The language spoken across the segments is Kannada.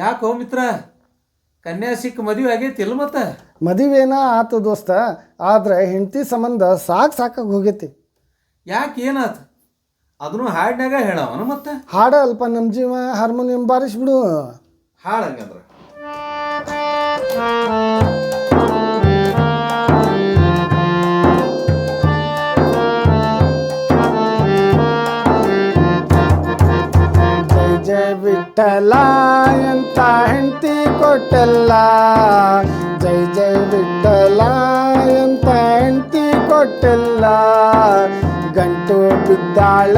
ಯಾಕೋ ಮಿತ್ರ? ಕನ್ಯಾ ಸಿಕ್ಕ ಮದುವೆ ಆಗೈತಿಲ್ಲ ಮತ್ತ? ಮದುವೆನ ಆತು ದೋಸ್ತ ಆದ್ರೆ ಹೆಂಡತಿ ಸಂಬಂಧ ಸಾಕು ಸಾಕಾಗಿ ಹೋಗೈತಿ. ಯಾಕೆ ಏನಾತ? ಅದನ್ನು ಹಾಡಿನಾಗ ಹೇಳವನು ಮತ್ತೆ? ಹಾಡ ಅಲ್ಪ ನಮ್ಮ ಜೀವ ಹಾರ್ಮೋನಿಯಂ ಬಾರಿಸ್ಬಿಡು. ಹಾಳಂಗಂದ್ರ ಕೊಟ್ಟಲ್ಲ. ಜೈ ಜೈ ಬಿಟ್ಟಲ್ಲ ಎಂತ ಹೆಂಡತಿ ಕೊಟ್ಟಲ್ಲ. ಗಂಟು ಬಿದ್ದಾಳ,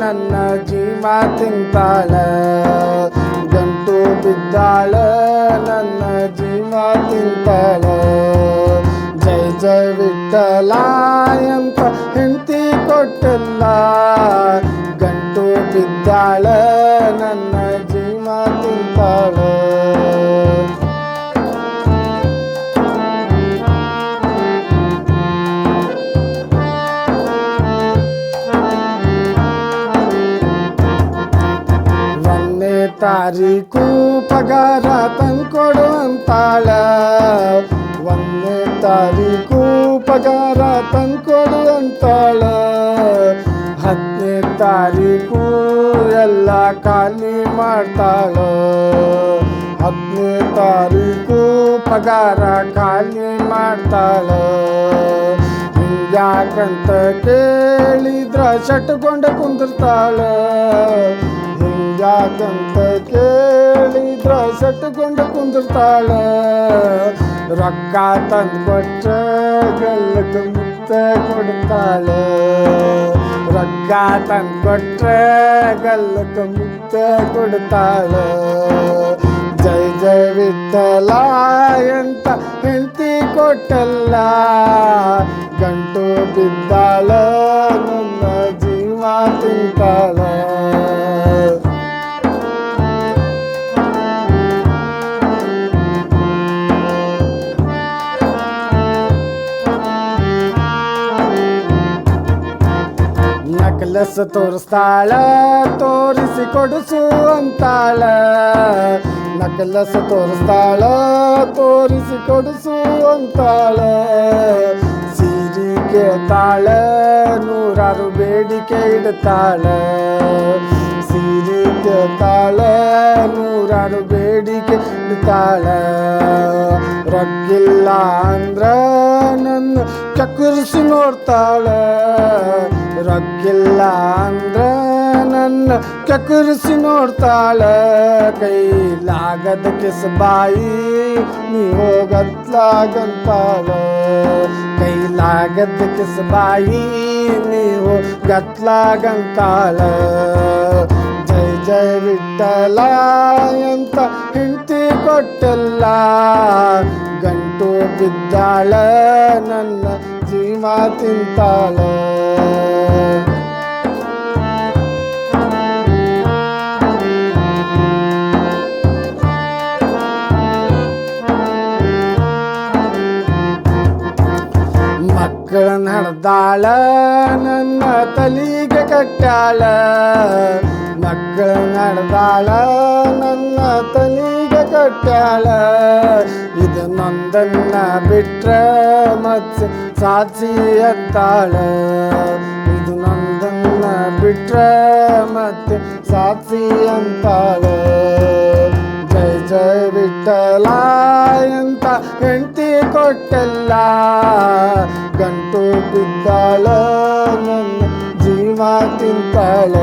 ನನ್ನ ಜೀವ ತಿಂತಾಳ. ಗಂಟು ಬಿದ್ದಾಳ, ನನ್ನ ಜೀವ ತಿಂತಾಳ. ಜೈ ಜೈ ಬಿಟ್ಟಲ ಎಂತ ಹೆಂಡತಿ ಕೊಟ್ಟಲ್ಲ. ಗಂಟು ಬಿದ್ದಾಳ ತಾರೀಕು ಪಗಾರ ತಂದ್ಕೊಡು ಅಂತಾಳ ಒಂದನೇ ತಾರೀಕು ಪಗಾರ ತಂದ್ಕೊಡು ಅಂತಾಳ ಹತ್ತನೇ ತಾರೀಕು ಎಲ್ಲ ಖಾಲಿ ಮಾಡ್ತಾಳ. ಹತ್ತನೇ ತಾರೀಕು ಪಗಾರ ಖಾಲಿ ಮಾಡ್ತಾಳ. ಯಾಕಂತ ಕೇಳಿದ್ರ ಚಟ್ಕೊಂಡು ಕುಂದಿರ್ತಾಳ. ಹಿಂಗ್ಯಾಕಂತ ಕೇಳಿದ್ರ ಸೆಟ್ಟುಕೊಂಡು ಕುಂದಿರ್ತಾಳ. ರೊಕ್ಕ ತಂದು ಕೊಟ್ರ ಗಲ್ಲಕ್ಕೆ ಮುತ್ತ ಕೊಡ್ತಾಳ. ರೊಕ್ಕ ತಂದು ಕೊಟ್ರ ಗಲ್ಲಕ್ಕೆ ಮುತ್ತ ಕೊಡ್ತಾಳ. ಜೈ ಜೈ ವಿಠಲ ಎಂತ ಹೆಂಡತಿ ಕೊಟ್ಟಲ್ಲ. ಗಂಟು ಬಿದ್ದಾಳ, ನನ್ನ ಜೀವ ತಿಂತಾಳ. ನಕಲಸ್ ತೋರಿಸ್ತಾಳ ತೋರಿಸಿ ಕೊಡಿಸು ಅಂತಾಳ. ನಕಲಸ ತೋರಿಸ್ತಾಳ ತೋರಿಸಿ ಕೊಡಿಸು ಅಂತಾಳ. ಸೀರೆ ಕೇಳ್ತಾಳ, ನೂರಾರು ಬೇಡಿಕೆ ಇಡ್ತಾಳ. ಸೀರೆ ಕೇಳ್ತಾಳ, ನೂರಾರು ಬೇಡಿಕೆ ಇಡ್ತಾಳ. ರಕ್ಕಿಲ್ಲ ಅಂದ್ರ ನನ್ನ ಚಕ್ಕರಿಸಿ ನೋಡ್ತಾಳ. ರೊಕ್ಕಿಲ್ಲ ಅಂದ್ರ ನನ್ನ ಚಕ್ಕರಿಸಿ ನೋಡ್ತಾಳ. ಕೈಲಾಗದ ಕಿಸಬಾಯಿ ನೀ ಹೋಗತ್ಲಾಗಂತಾಳ ಕೈಲಾಗದ ಕಿಸಬಾಯಿ ನೀವು ಗತ್ಲಾಗಂತಾಳೆ ಜೈ ಜೈ ವಿಠಲ ಅಂತ ಹಿಂತಿ ಕೊಟ್ಟಲ್ಲ. ಗಂಟು ಬಿದ್ದಾಳ ನನ್ನ ಜೀವ ತಿಂತಾಳ ಮಕ್ಕಳನ್ನ ಹಡ್ದಾಳ ನನ್ನ ತಲಿಗೆ ಕಟ್ಟಾಳ ಮಕ್ಕಳನ್ನ ಹಡ್ದಾಳ ನನ್ನ ತಲಿಗೆ ಕಟ್ಟಾಳ ಇದು ನೊಂದನ್ನ ಬಿಟ್ರ ಮತ್ತೆ ಸಾಕ್ಷಿ ಅಂತಾಳ ಇದು ನೊಂದನ್ನ ಬಿಟ್ರ ಮತ್ತೆ ಸಾಕ್ಷಿ ಅಂತಾಳ ಜೈ ಜೈ ವಿಠಲ ಅಂತ ಹೆಂಡತಿ ಕೊಟ್ಟಲ್ಲ ಗಂಟು ಬಿದ್ದಾಳ ನನ್ನ ಜೀವ ತಿಂತಾಳ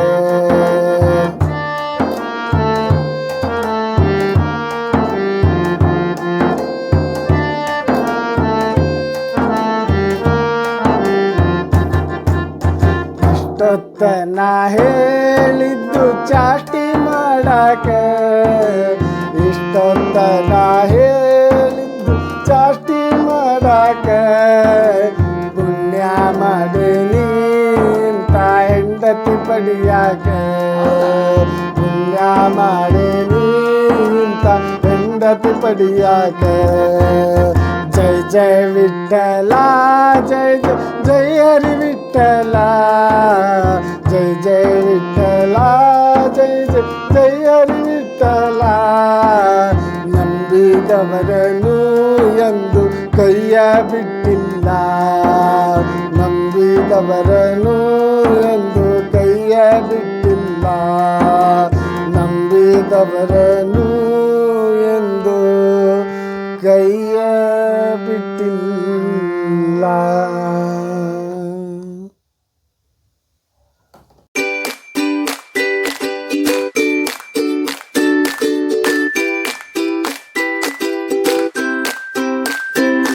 ಇಷ್ಟೊತ್ತ ನಾ ಹೇಳಿದ್ದು ಚಾಟಿ ಮಾಡಾಕ. ಇಷ್ಟೊತ್ತ ನಾ ಹೇಳಿದ್ದು ಚಾಟಿ ಮಾಡಾಕ. ಪುಣ್ಯ ಮಾಡೀನಿ ಅಂತ ಹೆಂಡತಿ ಪಡಿಯಾಕ. ಪುಣ್ಯ ಮಾಡೀನಿ ಅಂತ ಹೆಂಡತಿ ಪಡಿಯಾಕ. ಜೈ ಜಯ ವಿಠಲ ಜಯ ಜೈ ಜೈ ಹರಿ ವಿಠಲ ಜೈ ಜೈ ವಿಠಲ ಜೈ ಜೈ ಜೈ ಹರಿ ವಿಠಲ ನಂಬಿದವರನು ಎಂದು ಕೈಯ ಬಿಟ್ಟಿಲ್ಲ ನಂಬಿದವರನು ಎಂದು ಕೈಯ ಬಿಟ್ಟಿಲ್ಲ ನಂಬಿದವರನು